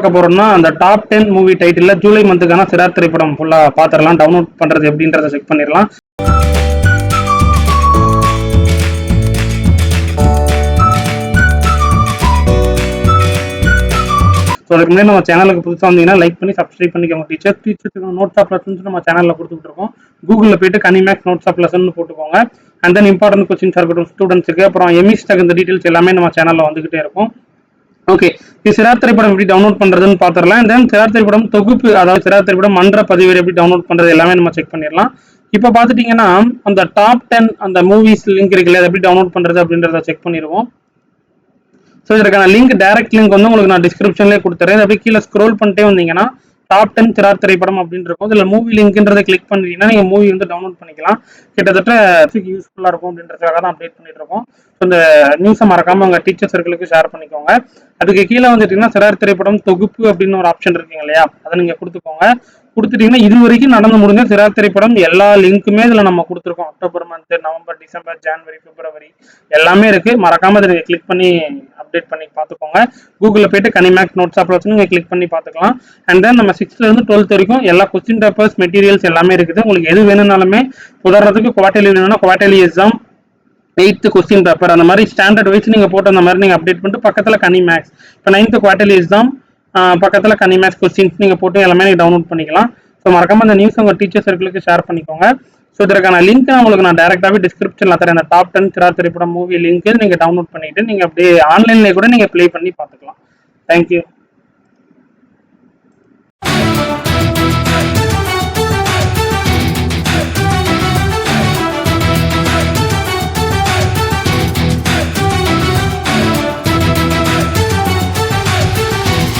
பார்க்க போறோம்னா அந்த top ten movie title July மந்த்துக்கான சிறார் திரைப்படம் ஃபுல்லாக பார்த்துடலாம். டவுன்லோட் பண்ணுறது எப்படின்றத செக் பண்ணிடலாம். ஸோ அதுக்கு முன்னாடி நம்ம சேனலுக்கு புதுசாக வந்தீங்கன்னா லைக் பண்ணி சப்ஸ்கிரைப் பண்ணிக்கோங்க டீச்சர் டீச்சருக்கு நோட்ஸ் ஆஃப் லெசன்ஸ் நம்ம சேனலில் கொடுத்துட்டு இருக்கோம். கூகுளில் போயிட்டு கனிமேக்ஸ் நோட்ஸ் ஆஃப் லெசன் போட்டுக்கோங்க. அண்ட் தென் இம்பார்ட்டன்ட் கொஸ்டின்ஸ் இருக்கட்டும் ஸ்டூடெண்ட்ஸுக்கு அப்புறம் எமிஸ் தகுந்த டீட்டெயில்ஸ் எல்லாமே நம்ம சேனலில் வந்துகிட்டே இருக்கும். ஓகே இது சிறார் திரைப்படம் எப்படி டவுன்லோட் பண்றதுன்னு பாத்திரலாம். தென் சிறார் திரைப்படம் தொகுப்பு அதாவது சிறார் திரைப்படம் மன்ற பதிவேறு எப்படி டவுன்லோட் பண்றது எல்லாமே நம்ம செக் பண்ணிடலாம். இப்போ பாத்துட்டீங்கன்னா அந்த டாப் டென் அந்த மூவிஸ் லிங்க் இருக்குல்ல அதை எப்படி டவுன்லோட் பண்றது அப்படின்றத செக் பண்ணிடுவோம். ஸோ இதற்கான லிங்க் டைரக்ட் லிங்க் வந்து உங்களுக்கு நான் டிஸ்கிரிப்ஷன்லேயே கொடுத்துறேன். இது அப்படியே கீழே ஸ்க்ரோல் பண்ணிட்டே வந்தீங்கன்னா டாப் டென் திரார் திரைப்படம் அப்படின்னு இருக்கும். இதில் மூவி லிங்க்ன்றதை கிளிக் பண்ணிட்டீங்கன்னா நீங்கள் மூவி வந்து டவுன்லோட் பண்ணிக்கலாம். கிட்டத்தட்ட யூஸ்ஃபுல்லாக இருக்கும் அப்படின்றதுக்காக தான் அப்டேட் பண்ணிட்டு இருக்கோம். ஸோ இந்த நியூஸை மறக்காமல் உங்கள் டீச்சர் சர்க்கிளுக்கு ஷேர் பண்ணிக்கோங்க. அதுக்கு கீழே வந்துட்டீங்கன்னா சிறார் திரைப்படம் தொகுப்பு அப்படின்னு ஒரு ஆப்ஷன் இருக்குங்க இல்லையா? அதை நீங்கள் கொடுத்துக்கோங்க. கொடுத்துட்டீங்கன்னா இது வரைக்கும் நடந்து முடிஞ்ச சிறார் திரைப்படம் எல்லா லிங்க்குமே இதில் நம்ம கொடுத்துருக்கோம். October month November December January February எல்லாமே இருக்குது மறக்காமல் இதை நீங்கள் கிளிக் பண்ணி அப்டேட் பண்ணி பார்த்துக்கோங்க. கூகுளில் போயிட்டு கனிமேக்ஸ் நோட்ஸ் அப்ல வச்சு நீங்கள் கிளிக் பண்ணி பார்த்துக்கலாம். அண்ட் தென் நம்ம சிக்ஸ்த்லேருந்து டுவெல்த் வரைக்கும் எல்லா கொஸ்டின் பேப்பர்ஸ் மெட்டீரியல்ஸ் எல்லாமே இருக்குது. உங்களுக்கு எது வேணும்னாலுமே உதாரணத்துக்கு குவார்டர்லி வேணும்னா quarterly exam eighth question paper அந்த மாதிரி ஸ்டாண்டர்ட் வைஸ் நீங்கள் போட்டு அந்த மாதிரி நீங்கள் அப்டேட் பண்ணிட்டு பக்கத்தில் கனி மேக்ஸ் இப்போ நைன்த்து குவார்டர்லி எக்ஸாம் பக்கத்தில் கனி மேக்ஸ் கொஸ்டின்ஸ் நீங்கள் போட்டு எல்லாமே நீங்கள் டவுன்லோட் பண்ணிக்கலாம். ஸோ மறக்காமல் அந்த நியூஸ் உங்கள் டீச்சர் சர்க்கிளுக்கு ஷேர் பண்ணிக்கோங்க. ஸோ இதற்கான லிங்க் உங்களுக்கு நான் டேரெக்டாகவே டிஸ்கிரிப்ஷனில் தரேன். அந்த டாப் டென் திரா திரைப்படம் மூவி லிங்க் நீங்கள் டவுன்லோட் பண்ணிவிட்டு நீங்கள் அப்படியே ஆன்லைன்லேயே கூட நீங்கள் ப்ளே பண்ணி பார்த்துக்கலாம். தேங்க்யூ